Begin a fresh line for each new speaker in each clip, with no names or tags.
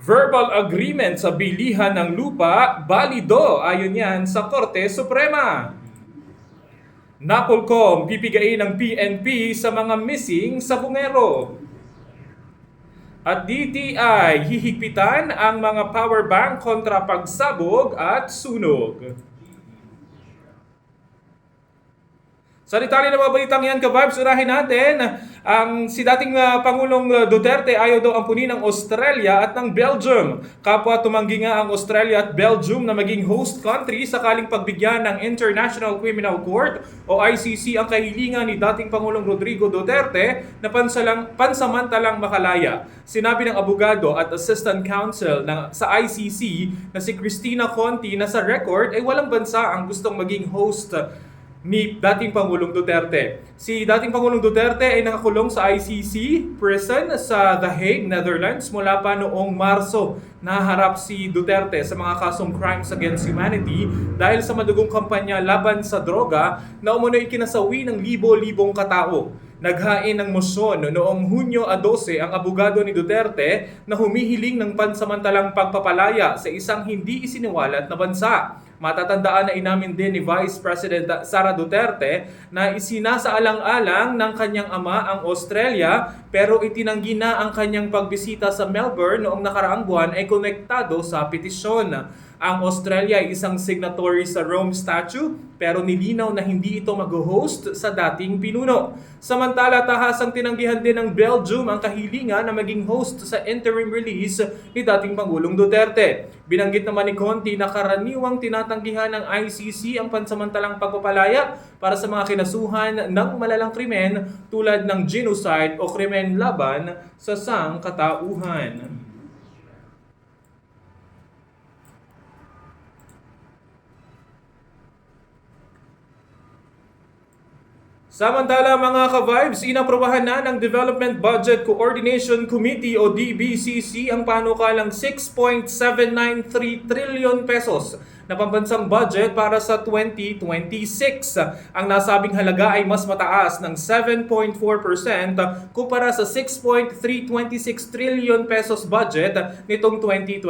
Verbal agreement sa bilihan ng lupa, balido ayon yan sa Korte Suprema. Nakulkom, pipigain ng PNP sa mga missing sa Bungero. At DTI, hihigpitan ang mga power bank kontra pagsabog at sunog. Sa detalye ng mga balitang yan, ka-vibes, unahin natin ang si dating ah, Pangulong ah, Duterte ayaw daw ampunin ng Australia at ng Belgium. Kapwa tumanggi nga ang Australia at Belgium na maging host country sakaling pagbigyan ng International Criminal Court o ICC ang kahilingan ni dating Pangulong Rodrigo Duterte na pansalang, pansamantalang makalaya. Sinabi ng abogado at assistant counsel ng, sa ICC na si Christina Conti na sa record ay walang bansa ang gustong maging host ni dating Pangulong Duterte. Si dating Pangulong Duterte ay nakakulong sa ICC prison sa The Hague, Netherlands mula pa noong Marso. Naharap si Duterte sa mga kasong crimes against humanity dahil sa madugong kampanya laban sa droga na umunoy kinasawi ng libo-libong katao. Naghain ng motion noong Hunyo 12 ang abogado ni Duterte na humihiling ng pansamantalang pagpapalaya sa isang hindi isiniwalat na bansa. Matatandaan na inamin din ni Vice President Sara Duterte na isinasaalang-alang ng kanyang ama ang Australia pero itinanggi na ang kanyang pagbisita sa Melbourne noong nakaraang buwan ay konektado sa petisyon. Ang Australia ay isang signatory sa Rome Statute pero nilinaw na hindi ito mag-host sa dating pinuno. Samantala, tahasang tinanggihan din ng Belgium ang kahilingan na maging host sa interim release ni dating Pangulong Duterte. Binanggit naman ni Conti na karaniwang tinatanggihan ng ICC ang pansamantalang pagpapalaya para sa mga kinasuhan ng malalang krimen tulad ng genocide o krimen laban sa sangkatauhan. Samantala mga ka-vibes, inaprobahan na ng Development Budget Coordination Committee o DBCC ang panukalang 6.793 trillion pesos na pambansang budget para sa 2026. Ang nasabing halaga ay mas mataas ng 7.4% kumpara sa 6.326 trillion pesos budget nitong 2025.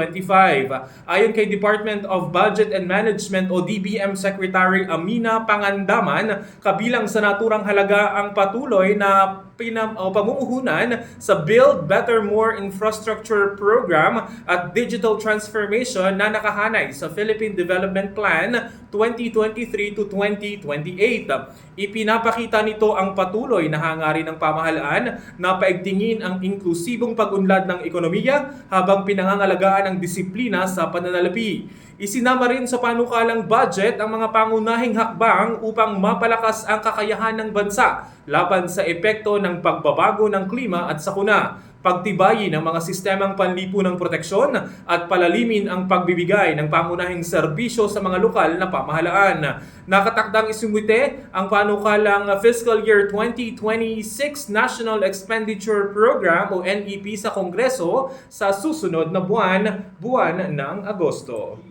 Ayon kay Department of Budget and Management o DBM Secretary Amina Pangandaman, kabilang sa naturang halaga ang patuloy na pinam o pamumuhunan sa Build Better More Infrastructure Program at Digital Transformation na nakahanay sa Philippine Development Plan 2023 to 2028. Ipinapakita nito ang patuloy na hangarin ng pamahalaan na paigtingin ang inklusibong pag-unlad ng ekonomiya habang pinangangalagaan ang disiplina sa pananalapi. Isinama rin sa panukalang budget ang mga pangunahing hakbang upang mapalakas ang kakayahan ng bansa laban sa epekto ng pagbabago ng klima at sakuna, pagtibayin ang mga sistemang panlipunang proteksyon at palalimin ang pagbibigay ng pangunahing serbisyo sa mga lokal na pamahalaan. Nakatakdang isumite ang panukalang Fiscal Year 2026 National Expenditure Program o NEP sa Kongreso sa susunod na buwan, buwan ng Agosto.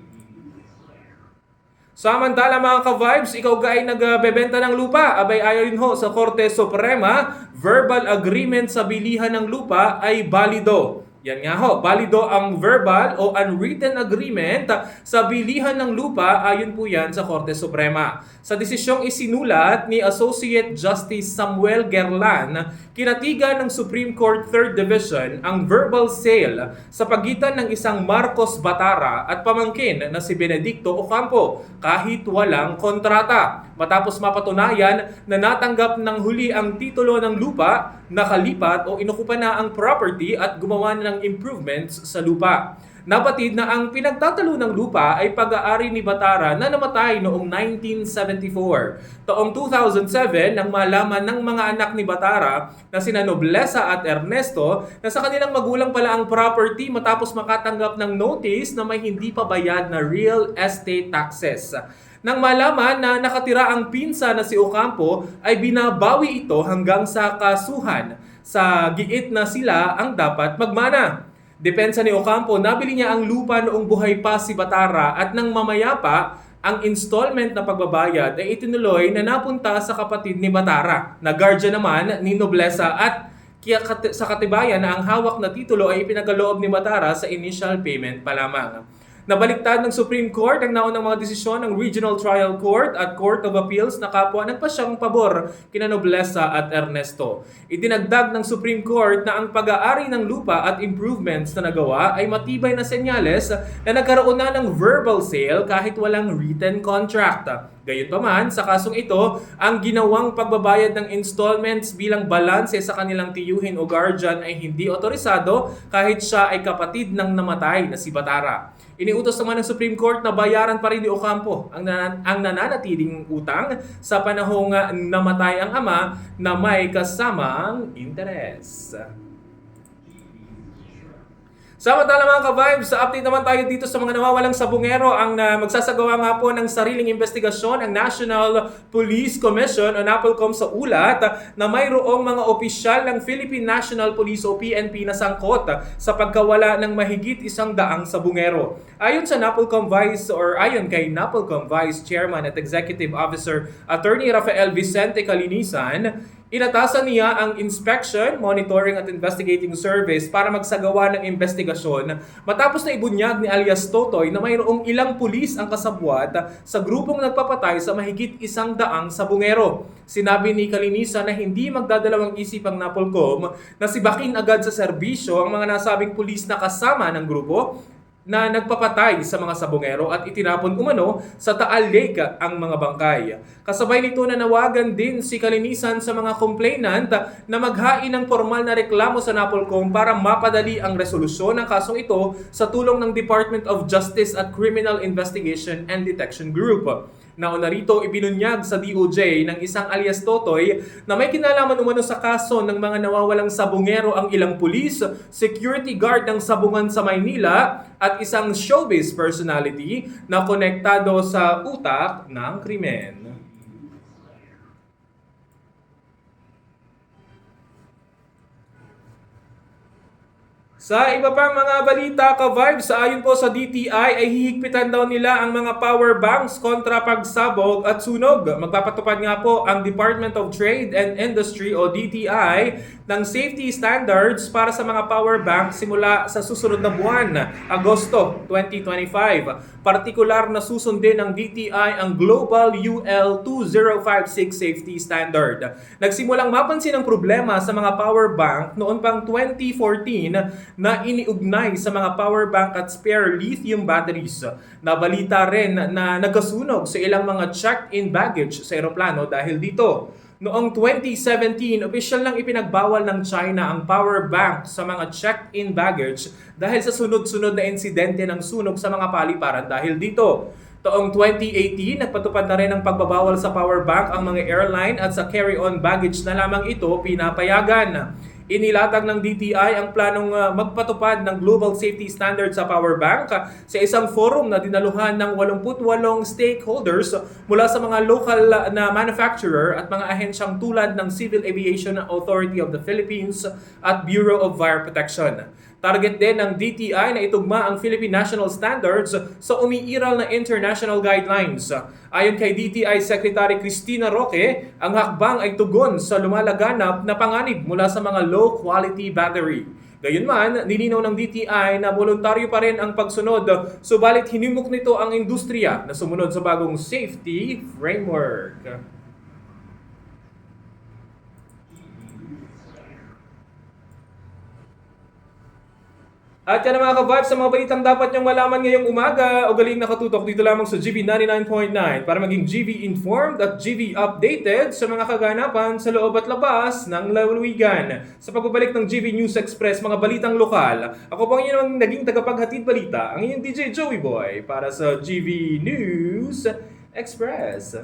Samantala mga ka-vibes, ikaw ga ay nagbebenta ng lupa. Abay ayon ho sa Korte Suprema, verbal agreement sa bilihan ng lupa ay balido. Yan nga ho, balido ang verbal o unwritten agreement sa bilihan ng lupa ayon po yan sa Korte Suprema. Sa desisyong isinulat ni Associate Justice Samuel Gerlan, kinatigan ng Supreme Court 3rd Division ang verbal sale sa pagitan ng isang Marcos Batara at pamangkin na si Benedicto Ocampo kahit walang kontrata. Matapos mapatunayan na natanggap ng huli ang titulo ng lupa, nakalipat o inukupa na ang property at gumawa na ng improvements sa lupa. Napatid na ang pinagtatalo ng lupa ay pag-aari ni Batara na namatay noong 1974. Taong 2007 nang malaman ng mga anak ni Batara na sina Noblesa at Ernesto na sa kanilang magulang pala ang property matapos makatanggap ng notice na may hindi pa bayad na real estate taxes. Nang malaman na nakatira ang pinsa na si Ocampo ay binabawi ito hanggang sa kasuhan. Sa giit na sila ang dapat magmana. Depensa ni Ocampo, nabili niya ang lupa noong buhay pa si Batara at nang mamaya pa, ang installment na pagbabayad ay itinuloy na napunta sa kapatid ni Batara, na guardian naman ni Noblesa at Kaya sa katibayan na ang hawak na titulo ay ipinagaloob ni Batara sa initial payment pa lamang. Nabaliktad ng Supreme Court ang naunang mga desisyon ng Regional Trial Court at Court of Appeals na kapwa nagpasyang pabor kina Noblesa at Ernesto. Idinagdag ng Supreme Court na ang pag-aari ng lupa at improvements na nagawa ay matibay na senyales na nagkaroon na ng verbal sale kahit walang written contract. Gayunpaman, sa kasong ito, ang ginawang pagbabayad ng installments bilang balanse sa kanilang tiyuhin o guardian ay hindi otorisado kahit siya ay kapatid ng namatay na si Batara. Iniutos naman ng Supreme Court na bayaran pa rin ni Ocampo ang, nan- ang nananatiling utang sa panahong ah, namatay ang ama na may kasamang interes. Samantala mga ka-vibes, sa update naman tayo dito sa mga nawawalang sabungero ang uh, magsasagawa nga po ng sariling investigasyon ang National Police Commission o NAPOLCOM sa ulat na mayroong mga opisyal ng Philippine National Police o PNP na sangkot sa pagkawala ng mahigit isang daang sabungero. Ayon sa NAPOLCOM Vice or ayon kay NAPOLCOM Vice Chairman at Executive Officer Attorney Rafael Vicente Calinisan, Inatasan niya ang inspection, monitoring at investigating service para magsagawa ng investigasyon matapos na ibunyag ni alias Totoy na mayroong ilang pulis ang kasabwat sa grupong nagpapatay sa mahigit isang daang sabungero. Sinabi ni Kalinisa na hindi magdadalawang isip ang Napolcom na sibakin agad sa serbisyo ang mga nasabing pulis na kasama ng grupo na nagpapatay sa mga sabongero at itinapon umano sa Taal Lake ang mga bangkay. Kasabay nito na nawagan din si Kalinisan sa mga complainant na maghain ng formal na reklamo sa Napolcom para mapadali ang resolusyon ng kasong ito sa tulong ng Department of Justice at Criminal Investigation and Detection Group. Nauna rito, ibinunyag sa DOJ ng isang alias Totoy na may kinalaman umano sa kaso ng mga nawawalang sabungero ang ilang pulis, security guard ng sabungan sa Maynila at isang showbiz personality na konektado sa utak ng krimen. Sa iba pang mga balita ka-vibes, ayon po sa DTI ay hihigpitan daw nila ang mga power banks kontra pagsabog at sunog. Magpapatupad nga po ang Department of Trade and Industry o DTI ng safety standards para sa mga power banks simula sa susunod na buwan, Agosto 2025. Partikular na susundin ng DTI ang Global UL 2056 Safety Standard. Nagsimulang mapansin ang problema sa mga power bank noon pang 2014 na iniugnay sa mga power bank at spare lithium batteries. Nabalita rin na nagkasunog sa ilang mga checked-in baggage sa eroplano dahil dito. Noong 2017, opisyal lang ipinagbawal ng China ang power bank sa mga checked-in baggage dahil sa sunod-sunod na insidente ng sunog sa mga paliparan dahil dito. Taong 2018, nagpatupad na rin ang pagbabawal sa power bank ang mga airline at sa carry-on baggage na lamang ito pinapayagan. Inilatag ng DTI ang planong uh, magpatupad ng global safety standards sa power bank uh, sa isang forum na dinaluhan ng 88 stakeholders mula sa mga local uh, na manufacturer at mga ahensyang tulad ng Civil Aviation Authority of the Philippines at Bureau of Fire Protection. Target din ng DTI na itugma ang Philippine National Standards sa umiiral na international guidelines. Ayon kay DTI Secretary Cristina Roque, ang hakbang ay tugon sa lumalaganap na panganib mula sa mga low-quality battery. Gayunman, nilinaw ng DTI na voluntaryo pa rin ang pagsunod, subalit hinimok nito ang industriya na sumunod sa bagong safety framework. At yan mga ka-vibes sa mga balitang dapat niyong malaman ngayong umaga o galing nakatutok dito lamang sa GV 99.9 para maging GV informed at GV updated sa mga kaganapan sa loob at labas ng lalawigan. Sa pagbabalik ng GV News Express, mga balitang lokal, ako po ang naging tagapaghatid balita, ang inyong DJ Joey Boy para sa GV News Express.